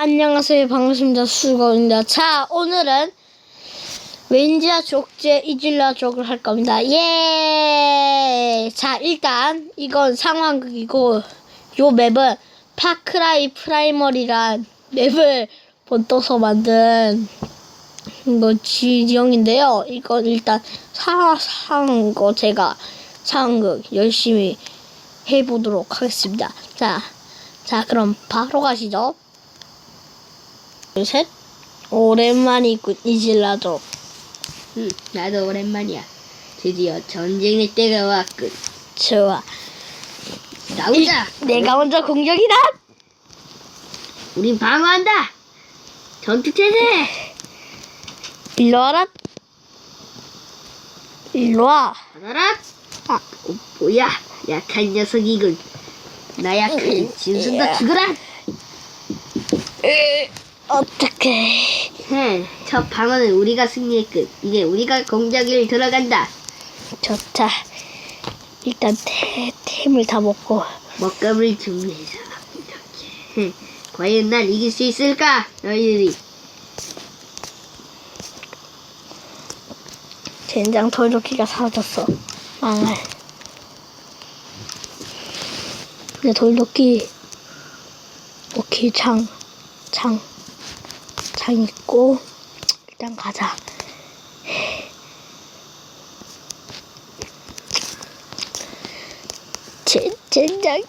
안녕하세요. 반갑습니다. 수고입니다. 자, 오늘은 왠지야 족제 이질라 족을 할 겁니다. 예! 자, 일단 이건 상황극이고 요 맵은 파크라이 프라이머리란 맵을 본떠서 만든 거 지형인데요. 이건 일단 사상 거 제가 상황극 열심히 해보도록 하겠습니다. 자, 자, 그럼 바로 가시죠. 둘, 셋. 오랜만이군, 이질라도. 응, 나도 오랜만이야. 드디어 전쟁의 때가 왔군. 좋아. 나오자. 내가 먼저 공격이다! 우린 방어한다. 전투 태세. 일로 와라. 일로 와. 받아라. 아, 어, 뭐야? 약한 녀석이군. 나 약한 진순도 예. 죽어라. 어떡해. 헤, 첫 방어는 우리가 승리했군. 이제 우리가 공격을 들어간다. 좋다. 일단 태, 템을 다 먹고. 먹감을 준비해서 이렇게. 헤, 과연 난 이길 수 있을까? 너희들이. 젠장 돌도끼가 사라졌어. 망할. 내 돌도끼. 오케이, 창. 창. 창 있고. 일단 가자. 젠, 젠장.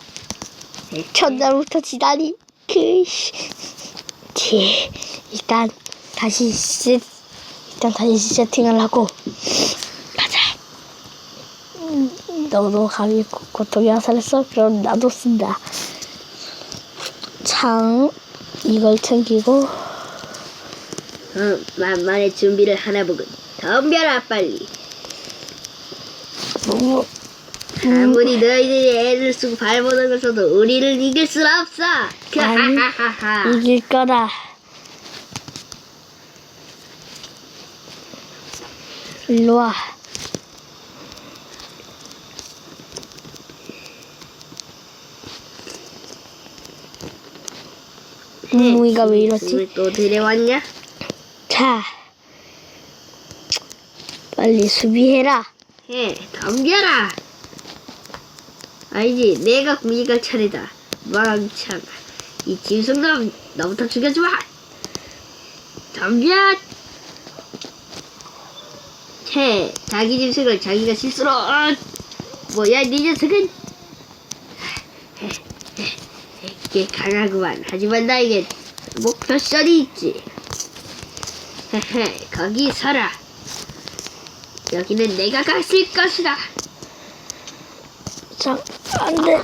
첫날부터 지다니. 그, 씨. 제, 일단, 다시 세, 일단 다시 세팅을 하고. 가자. 음, 너도 감히 고- 고통이 화살했어? 그럼 나도 쓴다. 창, 이걸 챙기고, 어, 만만의 준비를 하나 보군. 덤벼라 빨리. 뭐, 아무리 너희들이 애를 쓰고 발버둥을 써도 우리를 이길 수 없어. 하하하하. 이길 거다. 일로 와. 뭉뭉이가 왜 이러지? 또 데려왔냐? 자, 빨리 수비해라. 해, 덤벼라. 아니지, 내가 공격할 차례다. 망창. 이 짐승놈, 너부터 죽여주마. 덤벼. 해, 자기 짐승을 자기가 실수로. 어, 뭐야, 네 녀석은. 꽤 강하구만. 하지만 나에게 목표설이 있지. 헤헤, 거기 서라. 여기는 내가 갔을 것이다. 자, 안 돼.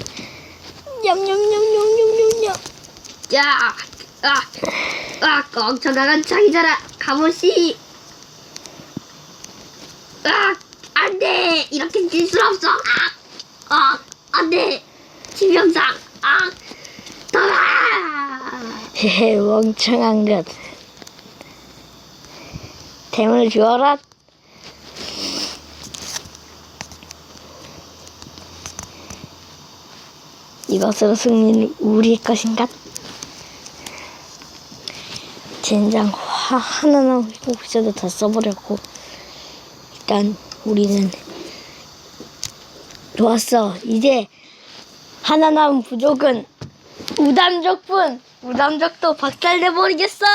냠냠냠냠냠냠냠. 야, 아, 아, 껑쳐나간 창이잖아. 가보시. 아, 안 돼. 이렇게 질 수 없어. 아, 아, 안 돼. 치명상. 아, 돌아. 헤헤, 멍청한 것. 템을 주어라. 이것으로 승리는 우리의 것인가? 젠장 화 하나 남고 글쎄도 다 써버렸고 일단 우리는 좋았어 이제 하나 남은 부족은 우담족뿐 우담족도 박살내버리겠어